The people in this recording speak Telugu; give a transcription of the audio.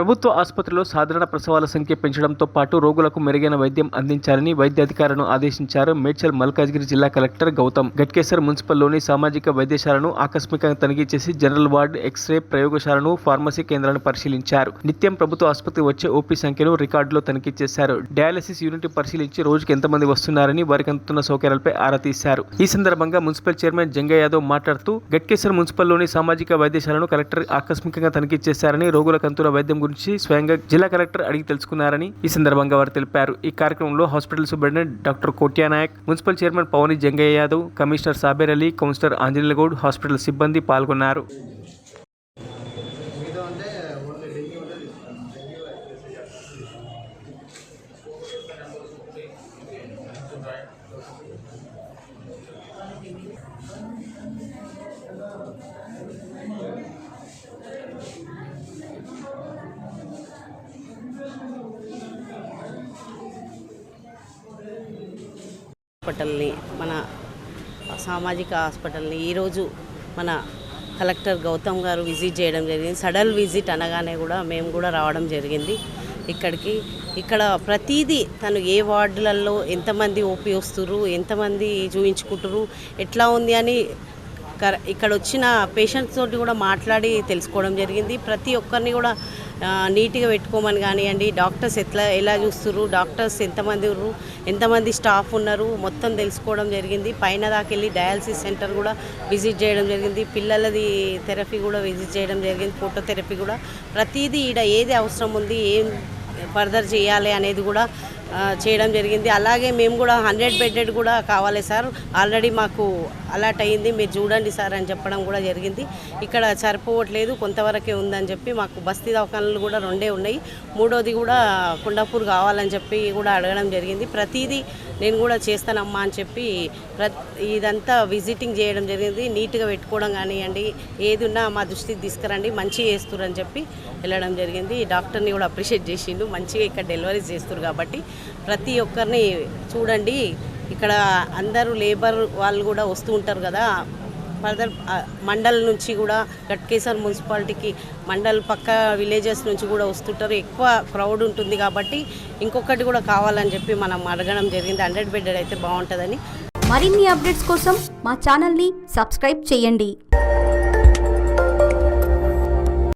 ప్రభుత్వ ఆసుపత్రిలో సాధారణ ప్రసవాల సంఖ్య పెంచడంతో పాటు రోగులకు మెరుగైన వైద్యం అందించాలని వైద్యాధికారులను ఆదేశించారు మేడ్చల్ మల్కాజ్గిరి జిల్లా కలెక్టర్ గౌతమ్. గట్కేసర్ మున్సిపల్లోని సామాజిక వైద్యశాలను ఆకస్మికంగా తనిఖీ చేసి జనరల్ వార్డ్ ఎక్స్రే ప్రయోగశాలను ఫార్మసీ కేంద్రాలను పరిశీలించారు. నిత్యం ప్రభుత్వ ఆసుపత్రి వచ్చే ఓపీ సంఖ్యను రికార్డులో తనిఖీ చేశారు. డయాలసిస్ యూనిట్ పరిశీలించి రోజుకి ఎంతమంది వస్తున్నారని వారికి అందుతున్న సౌకర్యాలపై ఆరా తీశారు. ఈ సందర్భంగా మున్సిపల్ చైర్మన్ జంగయ్య యాదవ్ మాట్లాడుతూ గట్కేసర్ మున్సిపల్లోని సామాజిక వైద్యశాలను కలెక్టర్ ఆకస్మికంగా తనిఖీ చేశారని రోగుల కంతుల వైద్యం గురించి స్వయంగా జిల్లా కలెక్టర్ అడిగి తెలుసుకున్నారని ఈ సందర్భంగా వారు తెలిపారు. ఈ కార్యక్రమంలో hospital superintendent doctor Kotyanayak municipal chairman Pavani Jangaiah Yadav commissioner Saber Ali councillor Anjaneyagoud hospital సిబ్బంది పాల్గొన్నారు. హాస్పిటల్ని మన సామాజిక హాస్పిటల్ని ఈరోజు మన కలెక్టర్ గౌతమ్ గారు విజిట్ చేయడం జరిగింది. సడల్ విజిట్ అనగానే కూడా మేము కూడా రావడం జరిగింది ఇక్కడికి. ఇక్కడ ప్రతిదీ తను ఏ వార్డులలో ఎంతమంది ఓపీ వస్తురు ఎంతమంది చూయించుకుంటారు ఎట్లా ఉంది అని ఇక్కడ వచ్చిన పేషెంట్స్ తోటి కూడా మాట్లాడి తెలుసుకోవడం జరిగింది. ప్రతి ఒక్కరిని కూడా నీట్గా పెట్టుకోమని కానివ్వండి డాక్టర్స్ ఎట్లా ఎలా చూస్తున్నారు డాక్టర్స్ ఎంతమంది ఉన్నారు ఎంతమంది స్టాఫ్ ఉన్నారు మొత్తం తెలుసుకోవడం జరిగింది. పైన దాకా వెళ్ళి డయాలసిస్ సెంటర్ కూడా విజిట్ చేయడం జరిగింది. పిల్లలది థెరపీ కూడా విజిట్ చేయడం జరిగింది ఫోటో థెరపీ కూడా. ప్రతిదీ ఈడ ఏది అవసరం ఉంది ఏం ఫర్దర్ చేయాలి అనేది కూడా చేయడం జరిగింది. అలాగే మేము కూడా హండ్రెడ్ బెడ్డెడ్ కూడా కావాలి సార్. ఆల్రెడీ మాకు అలాట్ అయ్యింది. మీరు చూడండి సార్ అని చెప్పడం కూడా జరిగింది. ఇక్కడ సరిపోవట్లేదు. కొంతవరకే ఉందని చెప్పి మాకు బస్తీ దవాఖానలు కూడా రెండే ఉన్నాయి. మూడోది కూడా కుండాపూర్ కావాలని చెప్పి కూడా అడగడం జరిగింది. ప్రతిదీ నేను కూడా చేస్తానమ్మా అని చెప్పి ఇదంతా విజిటింగ్ చేయడం జరిగింది. నీట్గా పెట్టుకోవడం కానివ్వండి ఏది ఉన్నా మా దృష్టికి తీసుకురండి మంచిగా చేస్తురని చెప్పి వెళ్ళడం జరిగింది. డాక్టర్ని కూడా అప్రిషియేట్ చేసిండు. మంచిగా ఇక్కడ డెలివరీస్ చేస్తారు కాబట్టి ప్రతి ఒక్కరిని చూడండి. ఇక్కడ అందరూ లేబర్ వాళ్ళు కూడా వస్తూ ఉంటారు కదా. ఫర్దర్ మండల్ నుంచి కూడా గట్కేసర్ మున్సిపాలిటీకి మండల్ పక్క విలేజెస్ నుంచి కూడా వస్తుంటారు. ఎక్కువ క్రౌడ్ ఉంటుంది కాబట్టి ఇంకొకటి కూడా కావాలని చెప్పి మనం అడగడం జరిగింది. హండ్రెడ్ బెడ్డెడ్ అయితే బాగుంటుందని. మరిన్ని అప్డేట్స్ కోసం మా ఛానల్ని సబ్స్క్రైబ్ చేయండి.